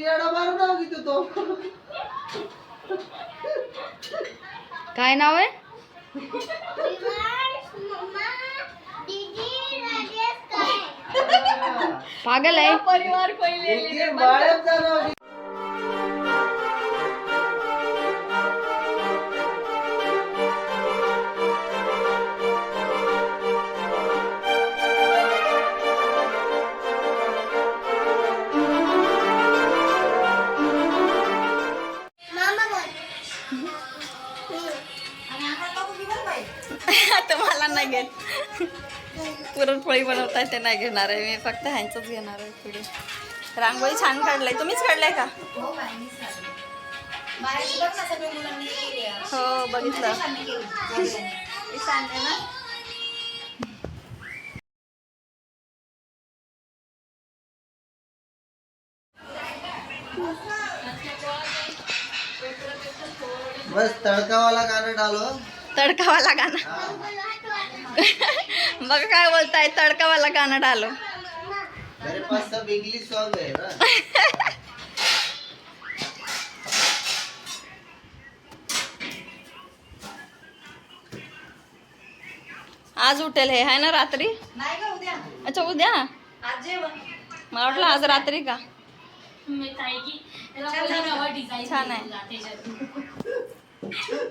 येडा नाव तो. काय नाव आहे? पागल आहे. परिवार पहिले बाळच बनवताय ते नाही घेणार आहे. मी फक्त ह्यांचंच घेणार आहे पुढे. रांगोळी छान काढलाय. तुम्हीच काढलाय का? हो बघितलं. ना बस तडकावाला गाणं डालो. तडकावाला गाणं. बघा काय बोलताय तडकावाला गाणं डालो. मेरे पास सब इंग्लिश सॉन्ग है ना. आज उठेल हे आहे ना रात्री? नाही का उद्या. अच्छा उद्या? आज जेवण. मला वाटलं आज रात्री का? छान आहे.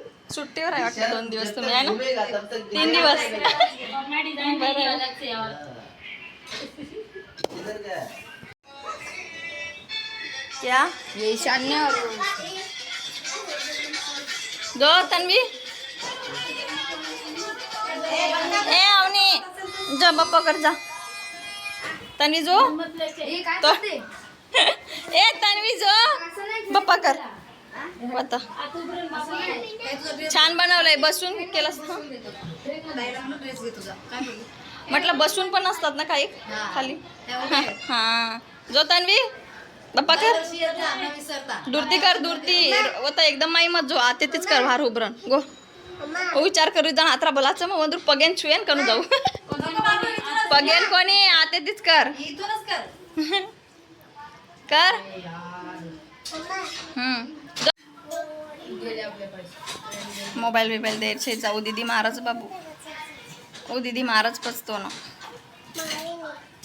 सुट्टीवर आहे वाटतं दोन दिवस तुम्ही आहे ना? तीन दिवस. क्या? क्या? ये ईशान्य और जो तन्वी। ए अवनी जा बाप्पा कर जा. तन्वी जो. तो. ए तन्वी जो. बाप्पा कर. आता. छान बनवलंय बसून केलंस ना म्हटलं बसून पण असतात ना काही खाली. हा. जो तन्वी बाप्पा कर. दुरती कर दुरती होता एकदम माई मत जो आते तीच कर भार उभरण. गो. ओ विचार करू जाण आत्रा बोलाचं मग वंदूर पगेन छुएन कनु जाऊ. पगेन कोणी आते तीच कर. कर. कर. हम्म. मोबाईल बिबाईल द्यायचे. जाऊ दीदी मारच बाबू. ओ दीदी मारच पचतो ना.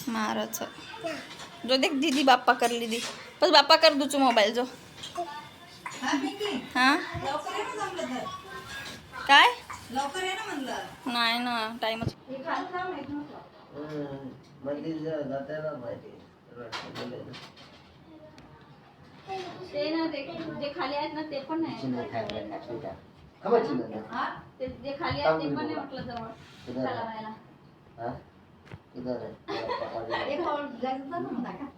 मारच. जो देख दीदी बाप्पा कर ली दी. बस बाप्पा कर दूचू मोबाईल जो. हा हां? काय? लवकर ये ना म्हणलं. नाही ना टाइमच मंदिर ते ना ते जे खाली आहेत ना ते पण नाही? हा? ते जे खाली आहेत ते पण नाही म्हटलं जवळ. एक जायचं तर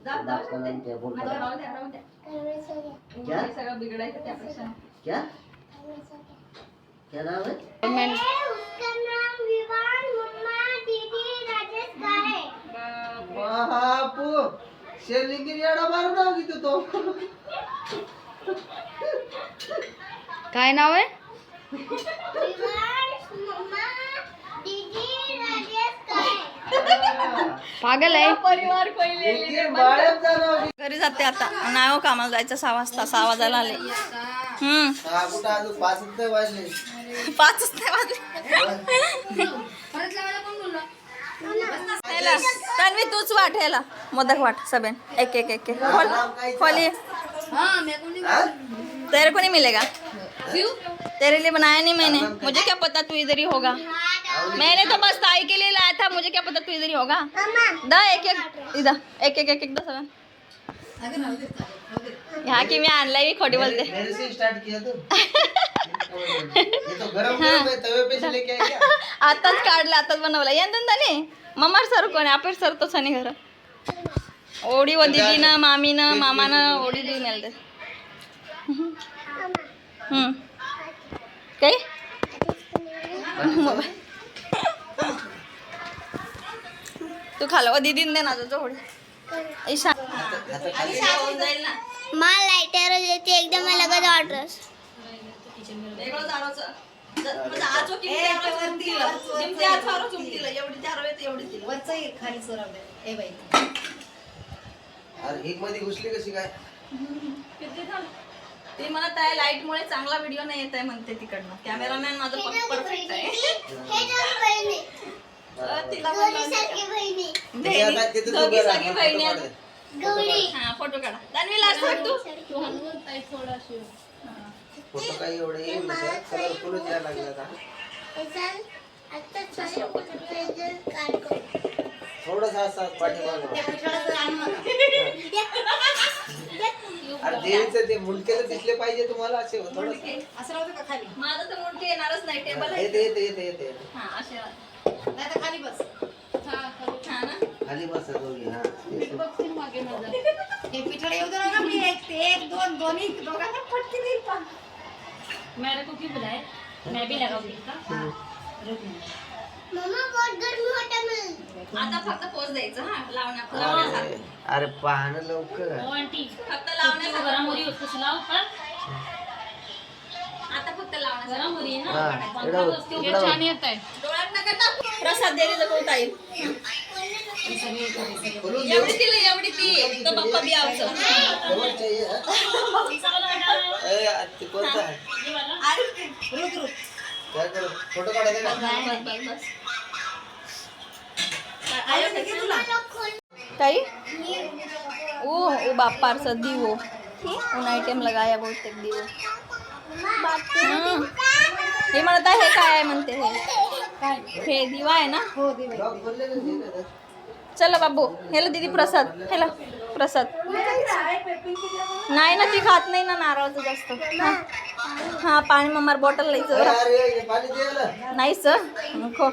जाऊ जाऊ शकते. आता रहा द्या राहू द्या? हे सगळं बिघडायचं त्यापेक्षा क्या? क्या नाम है गव्हर्नमेंट बापू शेरलिंगी येडा मार नाव किती तो. काय नाव आहे? पागल आहे. परिवार घरी जाते आता. नाही हो कामाला जायचं सहा वाजता. सहा वाजायला आले. हम्म. हा पाचच नाही वाजले. तन्वी तूच वाट ह्याला. मोदक वाट सबेन. एक एक एक खोल. खोलिए हाँ? तेरे को नहीं मिलेगा तेरे लिए बनाया नहीं मैंने। मुझे क्या पता तू इधर ही होगा? मैंने तो बस ताई के लिए लाया था मुझे क्या पता तू इधर ही होगा? दा एक एक इधर एक एक एक एक दो यहाँ की मैं आणलाय मी खोटी बोलते। तू। तो आताच काढलं आताच बनवलं यंदन मम्मार सर कोण आपण सर तोच आणि घर। ओढी व दीदीनं मामीनं मामानं ओढी देऊन ते हम्म. काय? तू खाल दीदीन दे ना ओढी ईशा. मला लाईटर येते एकदम लगत ऑर्डर वेगळं जाणवचं आजो किती आरो चुमतीला. जिमते आजो आरो चुमतीला. एवढी ती आरो येते, एवढी तिला. वरचं एक खाली सोराव दे ए बाई. अरे मध्ये घुसली कशी काय? ती मला त्या लाइट मुळे चांगला व्हिडिओ नाही येत आहे म्हणते तिकडनं. कॅमेरामॅन माझं परफेक्ट आहे. हे दोन बहिणी. तिला सगळी फोटो. काढा. गौरी. हा फोटो काढा. दानवी लास्ट तू. फोटो काही एवढे येईल कलरफुलच यायला लागला आता. थोडस असं पाठीमागं देवीचं ते मुंडकेचं दिसले पाहिजे तुम्हाला असे थोडस. असं राहू दे का खाली? माझं तर मोठी येणारच नाही टेबल येते येते येते येते. हा असे नाही तर खाली बस. हा ना खाली बसा दोघी हा. हे पिठळ येऊ दे नका मी एक एक दोन दोन्ही दोघांना पटकी देईल पण. मेरे को क्यों बुलाए मैं भी लगाऊंगी का मला आता फक्त पोच द्यायचं हा लावण्या लावण्यासारखं. अरे पाहणं लवकर. आंटी. फक्त लावण्यासारखं गरम हो रही है उसको सुनाओ पर आता फक्त लावण्यासारखं. गरम हो रही है हा ना इकडं बघ, उसके इकडं बघ. येत आहे. डोळ्यात नका टाकू. प्रसाद देवी जगवता देऊ. एवढी तिला एवढी ती. तर बाप्पा बी आवचं जवळ चाहिए, हा? ए, आ, ते कोणतं आहे? रुक. काय करू? फोटो काढायचा का? बस बस बस. काही ओ ओ बाप्पा सदी वो उन आइटम लगाया बहुतेक दिवो. हं. हे म्हणत आहे हे काय आहे म्हणते हे? हे दिवा आहे ना? हो. चला बाबू हेला दीदी प्रसाद हेला प्रसाद. नाही ना ती खात नाही ना नारळाचं जास्त. हा. पाणी मम्मार बॉटल हे दे याला. नाही सर खो.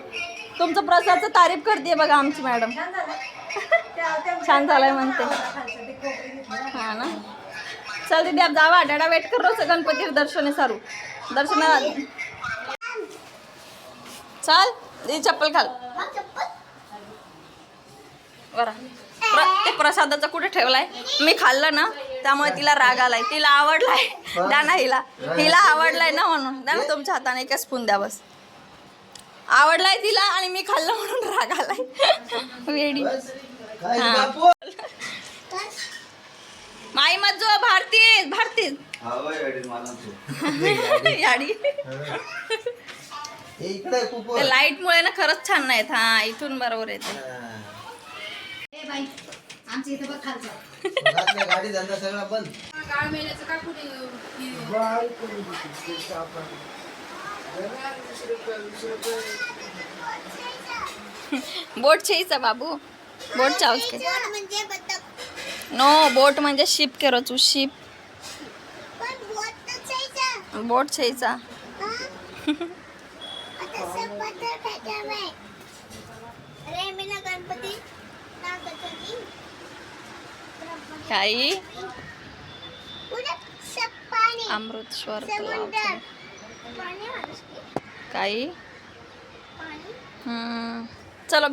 तुमचं प्रसादचं तारीफ करते बघा आमची मॅडम. छान झालंय म्हणते. हा ना? चल दीदी आप जावा डाडा वेट कर रो गणपती दर्शन सारू. दर्शना चाल दीदी चप्पल घाल. बरं. प्र ते प्रसादाचं कुठे ठेवलाय? मी खाल्लं ना त्यामुळे तिला राग आलाय. तिला आवडलाय द्या ना हिला हिला आवडलाय ना म्हणून. द्या ना तुमच्या हाताने एक स्पून द्या बस. आवडलाय तिला आणि मी खाल्लं म्हणून राग आलाय. वेडी बस. काय हा. बापू? माई मत जो भारती. भारती याडी लाइट मुळे ना खरंच छान नाहीत. हा इथून बरोबर येते. बोट छेईचा बाबू. बोट के बोट म्हणजे नो बोट म्हणजे शिप के रोचू शिप. बोट ना गणपति काही पूरा सब काही? हम्म. चलो